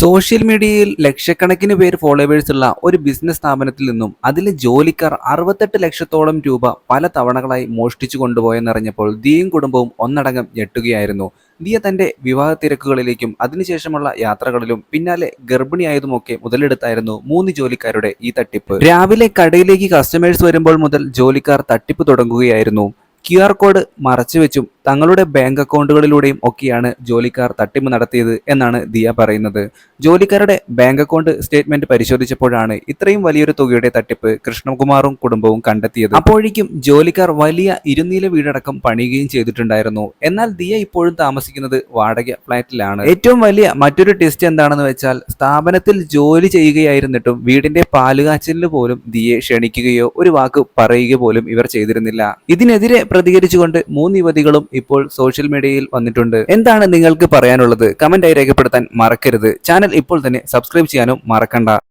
Social മീഡിയയിൽ ലക്ഷക്കണക്കിന് പേര് ഫോളോവേഴ്സ് ഉള്ള ഒരു ബിസിനസ് സ്ഥാപനത്തിൽ നിന്നും അതിലെ ജോലിക്കാർ അറുപത്തെട്ട് ലക്ഷത്തോളം രൂപ പല തവണകളായി മോഷ്ടിച്ചു കൊണ്ടുപോയെന്നറിഞ്ഞപ്പോൾ ദിയും കുടുംബവും ഒന്നടങ്കം ഞെട്ടുകയായിരുന്നു. ദിയ തന്റെ വിവാഹ തിരക്കുകളിലേക്കും അതിനുശേഷമുള്ള യാത്രകളിലും പിന്നാലെ ഗർഭിണിയായതുമൊക്കെ മുതലെടുത്തായിരുന്നു മൂന്ന് ജോലിക്കാരുടെ ഈ തട്ടിപ്പ്. രാവിലെ കടയിലേക്ക് കസ്റ്റമേഴ്സ് വരുമ്പോൾ മുതൽ ജോലിക്കാർ തട്ടിപ്പ് തുടങ്ങുകയായിരുന്നു. ക്യു ആർ കോഡ് മറച്ചുവെച്ചും തങ്ങളുടെ ബാങ്ക് അക്കൗണ്ടുകളിലൂടെയും ഒക്കെയാണ് ജോലിക്കാർ തട്ടിപ്പ് നടത്തിയത് എന്നാണ് ദിയ പറയുന്നത്. ജോലിക്കാരുടെ ബാങ്ക് അക്കൗണ്ട് സ്റ്റേറ്റ്മെന്റ് പരിശോധിച്ചപ്പോഴാണ് ഇത്രയും വലിയൊരു തുകയുടെ തട്ടിപ്പ് കൃഷ്ണകുമാറും കുടുംബവും കണ്ടെത്തിയത്. അപ്പോഴേക്കും ജോലിക്കാർ വലിയ ഇരുനീല വീടടക്കം പണിയുകയും ചെയ്തിട്ടുണ്ടായിരുന്നു. എന്നാൽ ദിയ ഇപ്പോഴും താമസിക്കുന്നത് വാടക ഫ്ലാറ്റിലാണ്. ഏറ്റവും വലിയ മറ്റൊരു ടെസ്റ്റ് എന്താണെന്ന് വെച്ചാൽ സ്ഥാപനത്തിൽ ജോലി ചെയ്യുകയായിരുന്നിട്ടും വീടിന്റെ പാലുകാച്ചലിന് പോലും ദിയെ ക്ഷണിക്കുകയോ ഒരു വാക്ക് പറയുക പോലും ഇവർ ചെയ്തിരുന്നില്ല. ഇതിനെതിരെ പ്രതികരിച്ചുകൊണ്ട് മൂന്ന് യുവതികളും ഇപ്പോൾ സോഷ്യൽ മീഡിയയിൽ വന്നിട്ടുണ്ട്. എന്താണ് നിങ്ങൾക്ക് പറയാനുള്ളത്? കമന്റായി രേഖപ്പെടുത്താൻ മറക്കരുത്. ചാനൽ ഇപ്പോൾ തന്നെ സബ്സ്ക്രൈബ് ചെയ്യാനും മറക്കണ്ട.